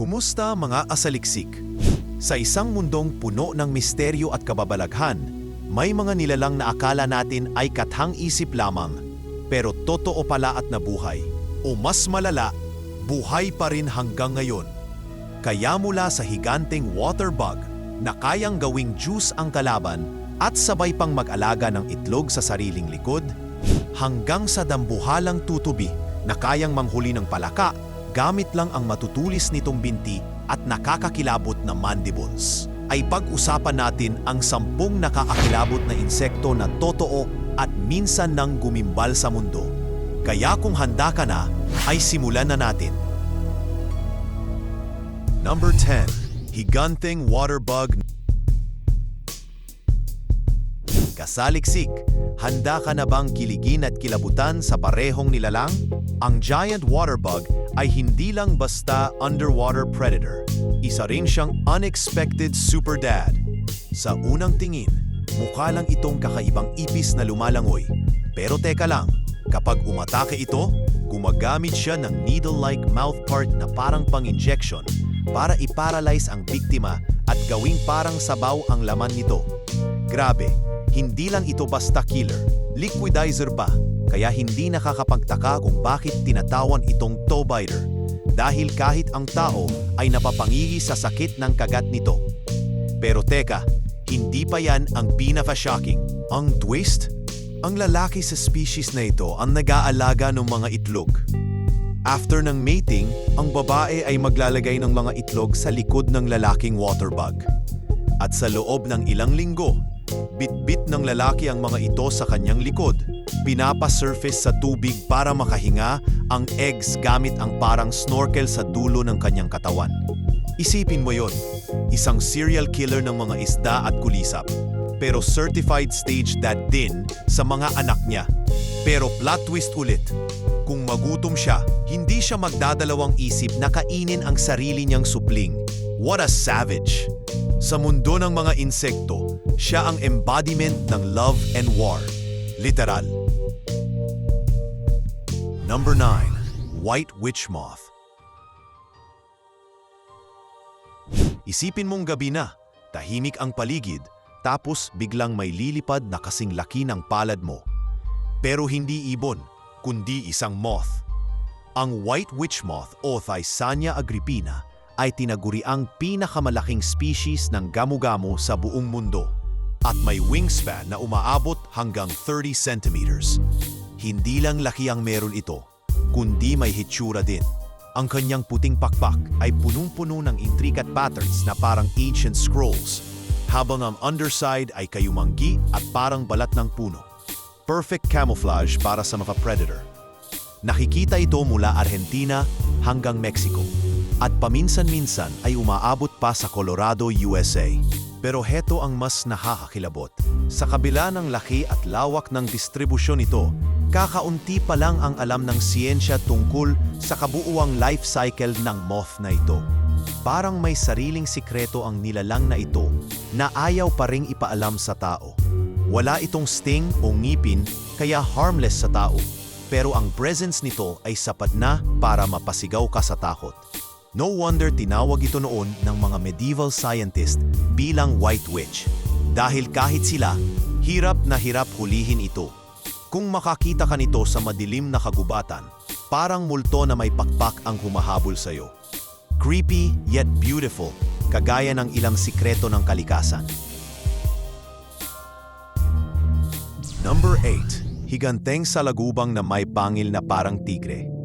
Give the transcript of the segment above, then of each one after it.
Kumusta mga asaliksik? Sa isang mundong puno ng misteryo at kababalaghan, may mga nilalang na akala natin ay kathang-isip lamang, pero totoo pala at nabuhay. O mas malala, buhay pa rin hanggang ngayon. Kaya mula sa higanteng water bug na kayang gawing juice ang kalaban at sabay pang mag-alaga ng itlog sa sariling likod, hanggang sa dambuhalang tutubi na kayang manghuli ng palaka gamit lang ang matutulis nitong binti at nakakakilabot na mandibles. Ay pag-usapan natin ang sampung nakakakilabot na insekto na totoo at minsan nang gumimbal sa mundo. Kaya kung handa ka na, ay simulan na natin. Number 10. Higanting water bug Kasaliksik, handa ka na bang kiligin at kilabutan sa parehong nilalang? Ang giant water bug ay hindi lang basta underwater predator. Isa rin siyang unexpected super dad. Sa unang tingin, mukha lang itong kakaibang ipis na lumalangoy. Pero teka lang, kapag umatake ito, gumagamit siya ng needle-like mouthpart na parang pang-injection para iparalyze ang biktima at gawing parang sabaw ang laman nito. Grabe, hindi lang ito basta killer, liquidizer pa, kaya hindi nakakapagtaka kung bakit tinatawan itong toe biter. Dahil kahit ang tao ay napapangigi sa sakit ng kagat nito. Pero teka, hindi pa yan ang pinaka-shocking. Ang twist? Ang lalaki sa species na ito ang nag-aalaga ng mga itlog. After ng mating, ang babae ay maglalagay ng mga itlog sa likod ng lalaking waterbug. At sa loob ng ilang linggo, Bit-bit ng lalaki ang mga ito sa kanyang likod. Pinapa-surface sa tubig para makahinga ang eggs gamit ang parang snorkel sa dulo ng kanyang katawan. Isipin mo yon, isang serial killer ng mga isda at kulisap. Pero certified stage dad din sa mga anak niya. Pero plot twist ulit, kung magutom siya, hindi siya magdadalawang isip na kainin ang sarili niyang supling. What a savage! Sa mundo ng mga insekto, siya ang embodiment ng love and war. Literal. Number 9. White Witch Moth Isipin mong gabi na, tahimik ang paligid, tapos biglang may lilipad na kasing laki ng palad mo. Pero hindi ibon, kundi isang moth. Ang White Witch Moth o Thysania agrippina ay tinaguriang pinakamalaking species ng gamu-gamu sa buong mundo at may wingspan na umaabot hanggang 30 centimeters. Hindi lang laki ang meron ito, kundi may hitsura din. Ang kanyang puting pakpak ay punong-puno ng intricate patterns na parang ancient scrolls, habang ang underside ay kayumanggi at parang balat ng puno. Perfect camouflage para sa mga predator. Nakikita ito mula Argentina hanggang Mexico at paminsan-minsan ay umaabot pa sa Colorado, USA. Pero heto ang mas nakakakilabot. Sa kabila ng laki at lawak ng distribusyon nito, kakaunti pa lang ang alam ng siyensya tungkol sa kabuuang life cycle ng moth na ito. Parang may sariling sikreto ang nilalang na ito na ayaw pa ring ipaalam sa tao. Wala itong sting o ngipin kaya harmless sa tao. Pero ang presence nito ay sapat na para mapasigaw ka sa takot. No wonder tinawag ito noon ng mga medieval scientist bilang White Witch. Dahil kahit sila, hirap na hirap hulihin ito. Kung makakita ka nito sa madilim na kagubatan, parang multo na may pakpak ang humahabol sa iyo. Creepy yet beautiful, kagaya ng ilang sikreto ng kalikasan. Number 8. Higanteng salagubang na may pangil na parang tigre.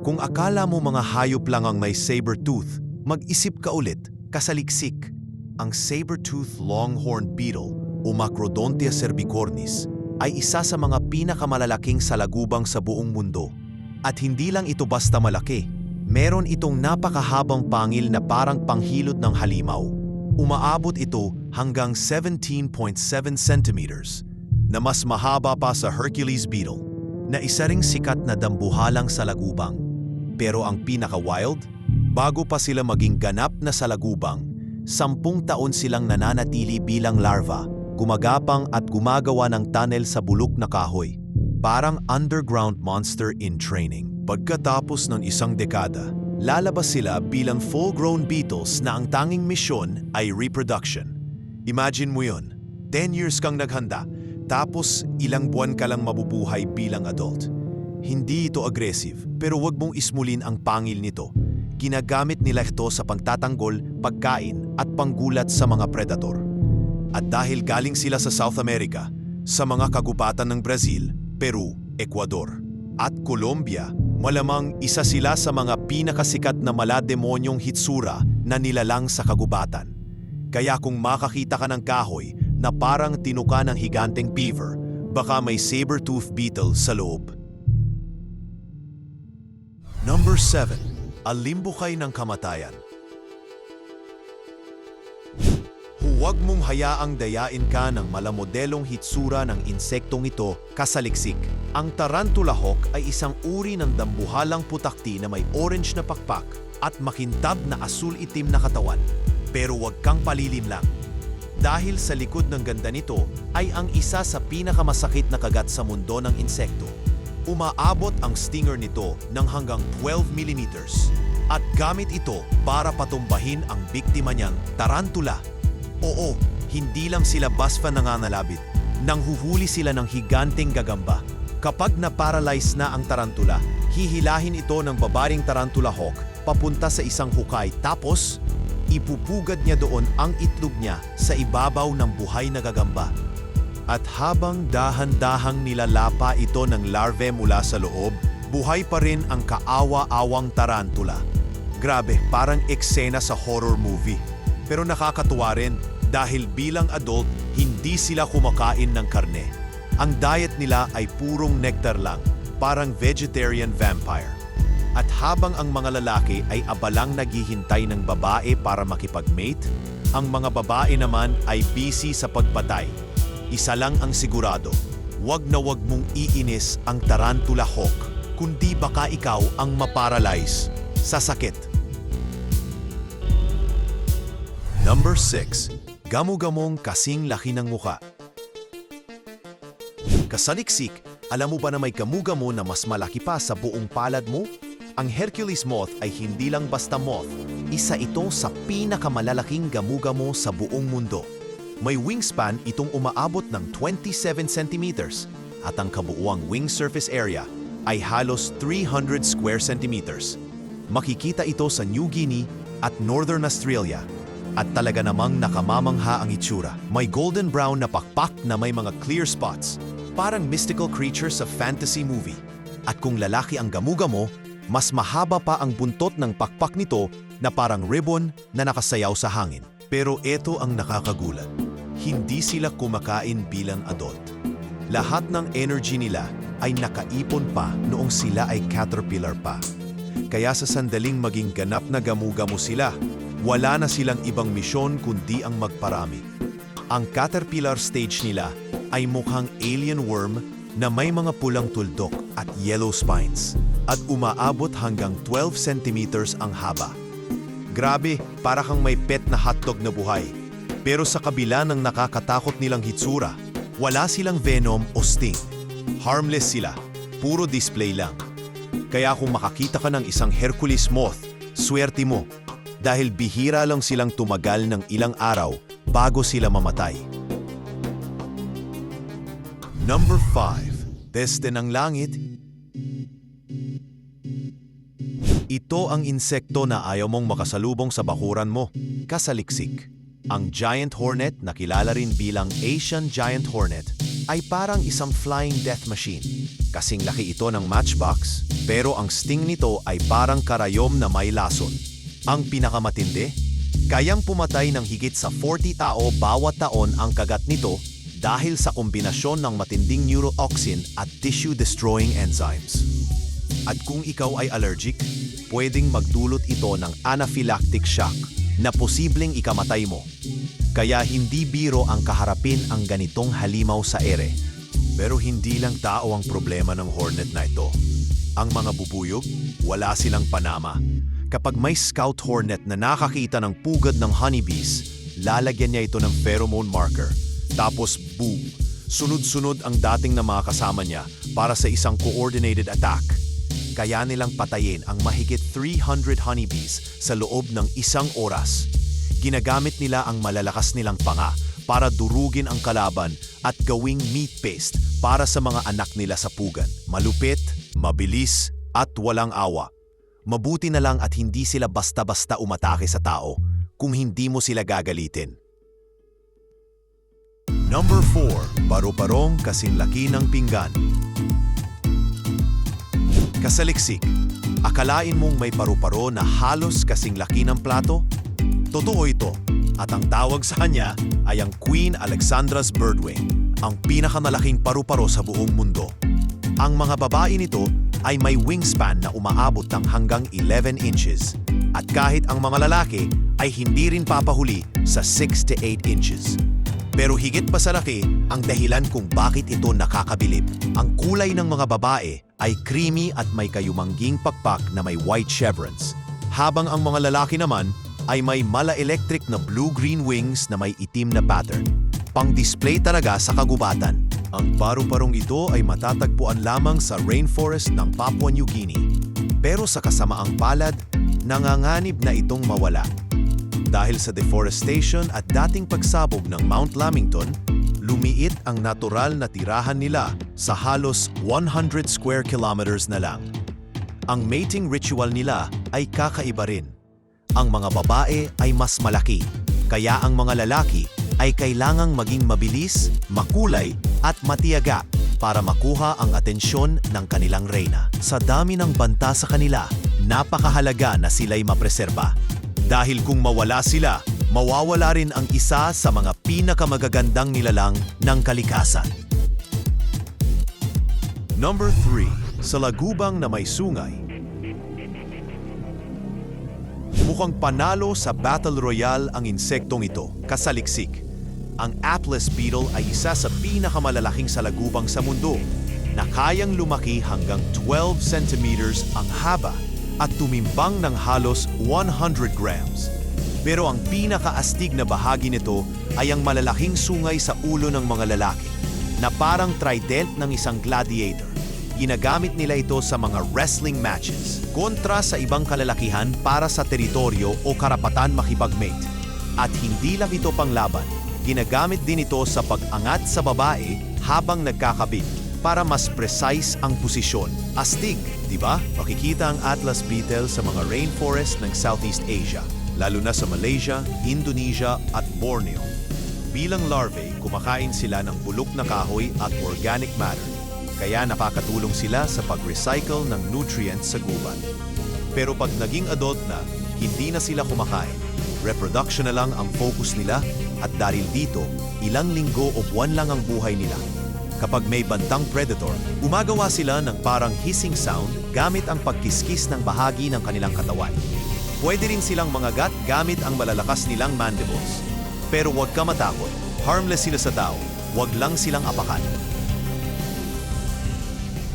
Kung akala mo mga hayop lang ang may saber tooth, mag-isip ka ulit, kasaliksik. Ang saber-tooth longhorn beetle o Macrodontia cervicornis ay isa sa mga pinakamalalaking salagubang sa buong mundo. At hindi lang ito basta malaki, meron itong napakahabang pangil na parang panghilot ng halimaw. Umaabot ito hanggang 17.7 centimeters, na mas mahaba pa sa Hercules beetle, na isa ring sikat na dambuhalang salagubang. Pero ang pinaka-wild, bago pa sila maging ganap na salagubang, sampung taon silang nananatili bilang larva, gumagapang at gumagawa ng tunnel sa bulok na kahoy. Parang underground monster in training. Pagkatapos ng isang dekada, lalabas sila bilang full-grown beetles na ang tanging misyon ay reproduction. Imagine mo yun, 10 years kang naghanda, tapos ilang buwan ka lang mabubuhay bilang adult. Hindi ito aggressive, pero wag mong ismulin ang pangil nito. Ginagamit nila ito sa pagtatanggol, pagkain at panggulat sa mga predator. At dahil galing sila sa South America, sa mga kagubatan ng Brazil, Peru, Ecuador at Colombia, malamang isa sila sa mga pinakasikat na malademonyong hitsura na nilalang sa kagubatan. Kaya kung makakita ka ng kahoy na parang tinuka ng higanteng beaver, baka may saber-tooth beetle sa loob. Number 7. Alimbukay ng kamatayan. Huwag mong hayaang dayain ka ng malamodelong hitsura ng insektong ito kasaliksik. Ang tarantula hawk ay isang uri ng dambuhalang putakti na may orange na pakpak at makintab na asul-itim na katawan. Pero huwag kang palilim lang. Dahil sa likod ng ganda nito ay ang isa sa pinakamasakit na kagat sa mundo ng insekto. Umaabot ang stinger nito ng hanggang 12 millimeters at gamit ito para patumbahin ang biktima niyang tarantula. Oo, hindi lang sila basta nangangalabit. Nanghuhuli sila ng higanteng gagamba. Kapag na-paralyze na ang tarantula, hihilahin ito ng babaring tarantula hawk papunta sa isang hukay tapos ipupugad niya doon ang itlog niya sa ibabaw ng buhay na gagamba. At habang dahan-dahang nilalapa ito ng larvae mula sa loob, buhay pa rin ang kaawa-awang tarantula. Grabe, parang eksena sa horror movie. Pero nakakatuwa rin dahil bilang adult, hindi sila kumakain ng karne. Ang diet nila ay purong nectar lang, parang vegetarian vampire. At habang ang mga lalaki ay abalang naghihintay ng babae para makipag-mate, ang mga babae naman ay busy sa pagpatay. Isa lang ang sigurado, wag na wag mong iinis ang tarantula hawk, kundi baka ikaw ang maparalyze sa sakit. Number 6. Gamu-gamong kasing laki ng muka. Kasaliksik, alam mo ba na may gamugamo na mas malaki pa sa buong palad mo? Ang Hercules moth ay hindi lang basta moth, isa ito sa pinakamalalaking gamugamo sa buong mundo. May wingspan itong umaabot ng 27 centimeters at ang kabuuang wing surface area ay halos 300 square centimeters. Makikita ito sa New Guinea at Northern Australia at talaga namang nakamamangha ang itsura. May golden brown na pakpak na may mga clear spots, parang mystical creatures sa fantasy movie. At kung lalaki ang gamugamo, mas mahaba pa ang buntot ng pakpak nito na parang ribbon na nakasayaw sa hangin. Pero ito ang nakakagulat. Hindi sila kumakain bilang adult. Lahat ng energy nila ay nakaipon pa noong sila ay caterpillar pa. Kaya sa sandaling maging ganap na gamugamo sila, wala na silang ibang misyon kundi ang magparami. Ang caterpillar stage nila ay mukhang alien worm na may mga pulang tuldok at yellow spines at umaabot hanggang 12 centimeters ang haba. Grabe, para kang may pet na hotdog na buhay. Pero sa kabila ng nakakatakot nilang hitsura, wala silang venom o sting. Harmless sila, puro display lang. Kaya kung makakita ka ng isang Hercules moth, swerte mo dahil bihira lang silang tumagal ng ilang araw bago sila mamatay. Number 5. Peste ng langit. Ito ang insekto na ayaw mong makasalubong sa bakuran mo, kasaliksik. Ang giant hornet na kilala rin bilang Asian giant hornet ay parang isang flying death machine. Kasing laki ito ng matchbox, pero ang sting nito ay parang karayom na may lason. Ang pinakamatindi, kayang pumatay ng higit sa 40 tao bawat taon ang kagat nito dahil sa kombinasyon ng matinding neurotoxin at tissue-destroying enzymes. At kung ikaw ay allergic, pwedeng magdulot ito ng anaphylactic shock na posibleng ikamatay mo. Kaya hindi biro ang kaharapin ang ganitong halimaw sa ere. Pero hindi lang tao ang problema ng hornet na ito. Ang mga bubuyog, wala silang panama. Kapag may scout hornet na nakakita ng pugad ng honeybees, lalagyan niya ito ng pheromone marker. Tapos boom, sunod-sunod ang dating na mga kasama niya para sa isang coordinated attack. Kaya nilang patayin ang mahigit 300 honeybees sa loob ng isang oras. Ginagamit nila ang malalakas nilang panga para durugin ang kalaban at gawing meat paste para sa mga anak nila sa pugan. Malupit, mabilis, at walang awa. Mabuti na lang at hindi sila basta-basta umatake sa tao kung hindi mo sila gagalitin. Number 4. Paru-parong kasing laki ng pinggan. Kasaliksik, akalain mong may paru-paro na halos kasing laki ng plato? Totoo ito, at ang tawag sa kanya ay ang Queen Alexandra's Birdwing, ang pinakamalaking paru-paro sa buong mundo. Ang mga babae nito ay may wingspan na umaabot ng hanggang 11 inches. At kahit ang mga lalaki ay hindi rin papahuli sa 6 to 8 inches. Pero higit pa sa laki ang dahilan kung bakit ito nakakabilib. Ang kulay ng mga babae ay creamy at may kayumangging pakpak na may white chevrons. Habang ang mga lalaki naman ay may mala-electric na blue-green wings na may itim na pattern. Pang-display talaga sa kagubatan. Ang paru-parong ito ay matatagpuan lamang sa rainforest ng Papua New Guinea. Pero sa kasamaang palad, nanganganib na itong mawala. Dahil sa deforestation at dating pagsabog ng Mount Lamington, lumiit ang natural na tirahan nila sa halos 100 square kilometers na lang. Ang mating ritual nila ay kakaiba rin. Ang mga babae ay mas malaki, kaya ang mga lalaki ay kailangang maging mabilis, makulay at matiyaga para makuha ang atensyon ng kanilang reyna. Sa dami ng banta sa kanila, napakahalaga na sila'y mapreserba. Dahil kung mawala sila, mawawala rin ang isa sa mga pinakamagagandang nilalang ng kalikasan. Number 3. Sa lagubang na may sungay. Mukhang panalo sa Battle Royale ang insektong ito, kasaliksik. Ang Atlas beetle ay isa sa pinakamalalaking salagubang sa mundo na kayang lumaki hanggang 12 centimeters ang haba at tumimbang ng halos 100 grams. Pero ang pinakaastig na bahagi nito ay ang malalaking sungay sa ulo ng mga lalaki na parang trident ng isang gladiator. Ginagamit nila ito sa mga wrestling matches kontra sa ibang kalalakihan para sa teritoryo o karapatan makipagmate. At hindi lang ito panglaban, ginagamit din ito sa pag-angat sa babae habang nagkakabit para mas precise ang posisyon. Astig, di ba? Makikita ang Atlas beetle sa mga rainforest ng Southeast Asia, lalo na sa Malaysia, Indonesia at Borneo. Bilang larvae, kumakain sila ng bulok na kahoy at organic matter, kaya nakakatulong sila sa pag-recycle ng nutrients sa gubat. Pero pag naging adult na, hindi na sila kumakain. Reproduction na lang ang focus nila at dahil dito, ilang linggo o buwan lang ang buhay nila. Kapag may bantang predator, gumagawa sila ng parang hissing sound gamit ang pagkiskis ng bahagi ng kanilang katawan. Pwede rin silang mangagat gamit ang malalakas nilang mandibles. Pero huwag ka matakot, harmless sila sa tao, huwag lang silang apakan.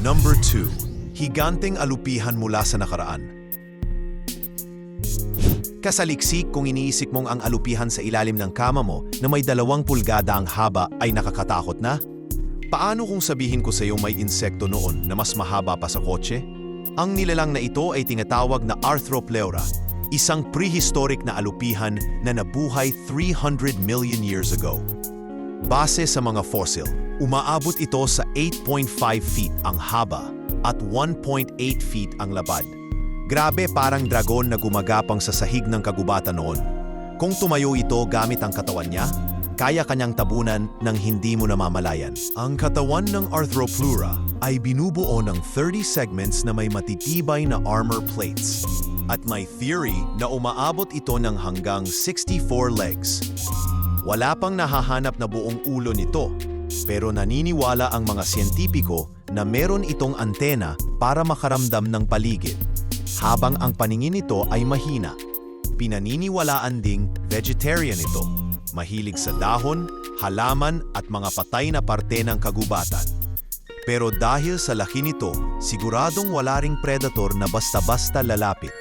Number 2. Higanting alupihan mula sa nakaraan. Kasaliksik kung iniisip mong ang alupihan sa ilalim ng kama mo na may dalawang pulgada ang haba ay nakakatakot na? Paano kung sabihin ko sa iyo may insekto noon na mas mahaba pa sa kotse? Ang nilalang na ito ay tinatawag na Arthropleura, isang prehistoric na alupihan na nabuhay 300 million years ago. Base sa mga fossil, umaabot ito sa 8.5 feet ang haba at 1.8 feet ang labad. Grabe parang dragon na gumagapang sa sahig ng kagubatan noon. Kung tumayo ito gamit ang katawan niya, kaya kanyang tabunan ng hindi mo namamalayan. Ang katawan ng Arthropleura ay binubuo ng 30 segments na may matitibay na armor plates. At may theory na umaabot ito ng hanggang 64 legs. Wala pang nahahanap na buong ulo nito, pero naniniwala ang mga siyentipiko na meron itong antena para makaramdam ng paligid. Habang ang paningin nito ay mahina, pinaniniwalaan ding vegetarian ito. Mahilig sa dahon, halaman at mga patay na parte ng kagubatan. Pero dahil sa laki nito, siguradong wala ring predator na basta-basta lalapit.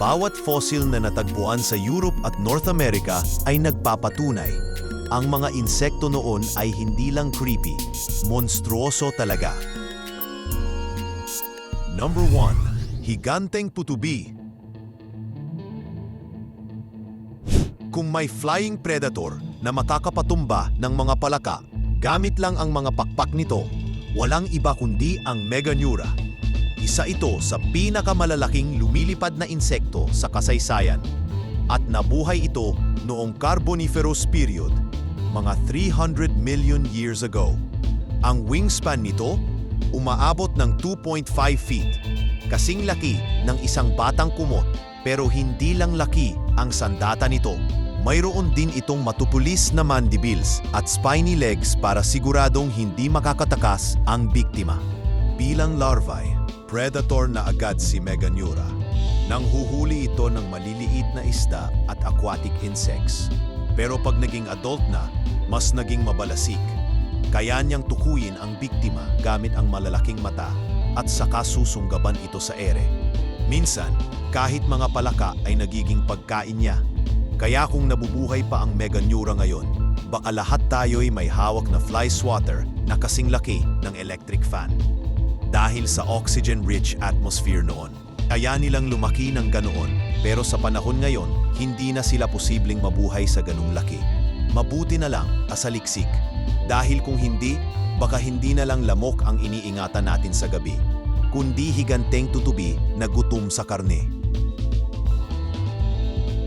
Bawat fossil na natagpuan sa Europe at North America ay nagpapatunay. Ang mga insekto noon ay hindi lang creepy, monstruoso talaga. Number 1. Higanteng putubi. Kung may flying predator na makakapatumba ng mga palaka, gamit lang ang mga pakpak nito, walang iba kundi ang Meganeura. Isa ito sa pinakamalalaking lumilipad na insekto sa kasaysayan. At nabuhay ito noong Carboniferous period, mga 300 million years ago. Ang wingspan nito, umaabot ng 2.5 feet. Kasing laki ng isang batang kumot pero hindi lang laki ang sandata nito. Mayroon din itong matupulis na mandibles at spiny legs para siguradong hindi makakatakas ang biktima. Bilang larvae, predator na agad si Meganeura. Nanghuhuli ito ng maliliit na isda at aquatic insects. Pero pag naging adult na, mas naging mabalasik. Kaya niyang tukuyin ang biktima gamit ang malalaking mata at saka susunggaban ito sa ere. Minsan, kahit mga palaka ay nagiging pagkain niya. Kaya kung nabubuhay pa ang Meganeura ngayon, baka lahat tayo'y may hawak na fly swatter na kasing laki ng electric fan. Dahil sa oxygen-rich atmosphere noon, kaya nilang lumaki ng ganoon pero sa panahon ngayon, hindi na sila posibleng mabuhay sa ganung laki. Mabuti na lang asaliksik dahil kung hindi, baka hindi na lang lamok ang iniingatan natin sa gabi, kundi higanteng tutubi na gutom sa karne.